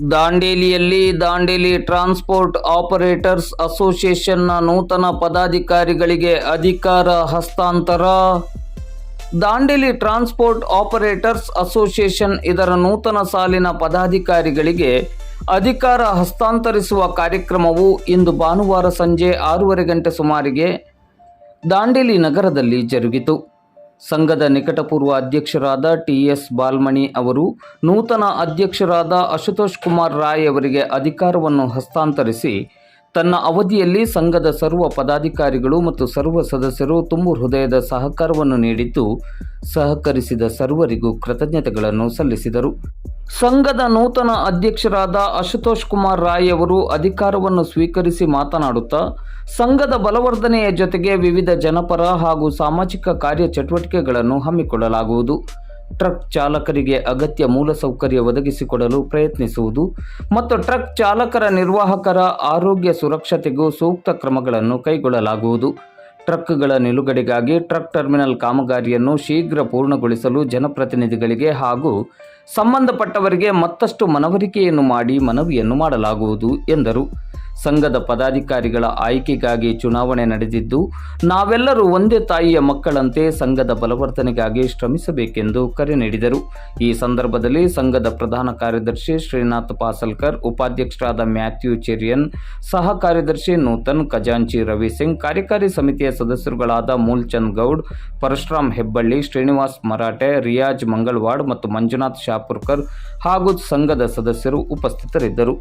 ದಾಂಡೇಲಿಯಲ್ಲಿ Dandeli transport operators ಅಸೋಸಿಯೇಷನ್ನ ನೂತನ ಪದಾಧಿಕಾರಿಗಳಿಗೆ ಅಧಿಕಾರ ಹಸ್ತಾಂತರ. ದಾಂಡೇಲಿ ಟ್ರಾನ್ಸ್ಪೋರ್ಟ್ ಆಪರೇಟರ್ಸ್ ಅಸೋಸಿಯೇಷನ್ ಇದರ ನೂತನ ಸಾಲಿನ ಪದಾಧಿಕಾರಿಗಳಿಗೆ ಅಧಿಕಾರ ಹಸ್ತಾಂತರಿಸುವ ಕಾರ್ಯಕ್ರಮವು ಇಂದು ಭಾನುವಾರ ಸಂಜೆ ಆರೂವರೆ ಗಂಟೆ ಸುಮಾರಿಗೆ ದಾಂಡೇಲಿ ನಗರದಲ್ಲಿ ಜರುಗಿತು. ಸಂಘದ ನಿಕಟಪೂರ್ವ ಅಧ್ಯಕ್ಷರಾದ ಟಿ ಎಸ್ ಬಾಲ್ಮಣಿ ಅವರು ನೂತನ ಅಧ್ಯಕ್ಷರಾದ ಅಶುತೋಷ್ ಕುಮಾರ್ ರಾಯ್ ಅವರಿಗೆ ಅಧಿಕಾರವನ್ನು ಹಸ್ತಾಂತರಿಸಿ ತನ್ನ ಅವಧಿಯಲ್ಲಿ ಸಂಘದ ಸರ್ವ ಪದಾಧಿಕಾರಿಗಳು ಮತ್ತು ಸರ್ವ ಸದಸ್ಯರು ತುಂಬು ಹೃದಯದ ಸಹಕಾರವನ್ನು ನೀಡಿದ್ದು ಸಹಕರಿಸಿದ ಸರ್ವರಿಗೂ ಕೃತಜ್ಞತೆಗಳನ್ನು ಸಲ್ಲಿಸಿದರು. ಸಂಘದ ನೂತನ ಅಧ್ಯಕ್ಷರಾದ ಅಶುತೋಷ್ ಕುಮಾರ್ ರಾಯ್ ಅವರು ಅಧಿಕಾರವನ್ನು ಸ್ವೀಕರಿಸಿ ಮಾತನಾಡುತ್ತಾ, ಸಂಘದ ಬಲವರ್ಧನೆಯ ಜೊತೆಗೆ ವಿವಿಧ ಜನಪರ ಹಾಗೂ ಸಾಮಾಜಿಕ ಕಾರ್ಯ ಚಟುವಟಿಕೆಗಳನ್ನು ಹಮ್ಮಿಕೊಳ್ಳಲಾಗುವುದು. ಟ್ರಕ್ ಚಾಲಕರಿಗೆ ಅಗತ್ಯ ಮೂಲಸೌಕರ್ಯ ಒದಗಿಸಿಕೊಡಲು ಪ್ರಯತ್ನಿಸುವುದು ಮತ್ತು ಟ್ರಕ್ ಚಾಲಕರ ನಿರ್ವಾಹಕರ ಆರೋಗ್ಯ ಸುರಕ್ಷತೆಗೂ ಸೂಕ್ತ ಕ್ರಮಗಳನ್ನು ಕೈಗೊಳ್ಳಲಾಗುವುದು. ಟ್ರಕ್ಗಳ ನಿಲುಗಡೆಗಾಗಿ ಟ್ರಕ್ ಟರ್ಮಿನಲ್ ಕಾಮಗಾರಿಯನ್ನು ಶೀಘ್ರ ಪೂರ್ಣಗೊಳಿಸಲು ಜನಪ್ರತಿನಿಧಿಗಳಿಗೆ ಹಾಗೂ ಸಂಬಂಧಪಟ್ಟವರಿಗೆ ಮತ್ತಷ್ಟು ಮನವರಿಕೆಯನ್ನು ಮಾಡಿ ಮನವಿಯನ್ನು ಮಾಡಲಾಗುವುದು ಎಂದರು. ಸಂಘದ ಪದಾಧಿಕಾರಿಗಳ ಆಯ್ಕೆಗಾಗಿ ಚುನಾವಣೆ ನಡೆದಿದ್ದು, ನಾವೆಲ್ಲರೂ ಒಂದೇ ತಾಯಿಯ ಮಕ್ಕಳಂತೆ ಸಂಘದ ಬಲವರ್ಧನೆಗಾಗಿ ಶ್ರಮಿಸಬೇಕೆಂದು ಕರೆ ನೀಡಿದರು. ಈ ಸಂದರ್ಭದಲ್ಲಿ ಸಂಘದ ಪ್ರಧಾನ ಕಾರ್ಯದರ್ಶಿ ಶ್ರೀನಾಥ್ ಪಾಸಲ್ಕರ್, ಉಪಾಧ್ಯಕ್ಷರಾದ ಮ್ಯಾಥ್ಯೂ ಚೆರಿಯನ್, ಸಹ ಕಾರ್ಯದರ್ಶಿ ನೂತನ್ ಖಜಾಂಚಿ ರವಿ ಸಿಂಗ್, ಕಾರ್ಯಕಾರಿ ಸಮಿತಿಯ ಸದಸ್ಯರುಗಳಾದ ಮೂಲ್ಚಂದ್ ಗೌಡ್, ಪರಶುರಾಮ್ ಹೆಬ್ಬಳ್ಳಿ, ಶ್ರೀನಿವಾಸ್ ಮರಾಠೆ, ರಿಯಾಜ್ ಮಂಗಳವಾಡ್ ಮತ್ತು ಮಂಜುನಾಥ್ ಶಾಪುರ್ಕರ್ ಹಾಗೂ ಸಂಘದ ಸದಸ್ಯರು ಉಪಸ್ಥಿತರಿದ್ದರು.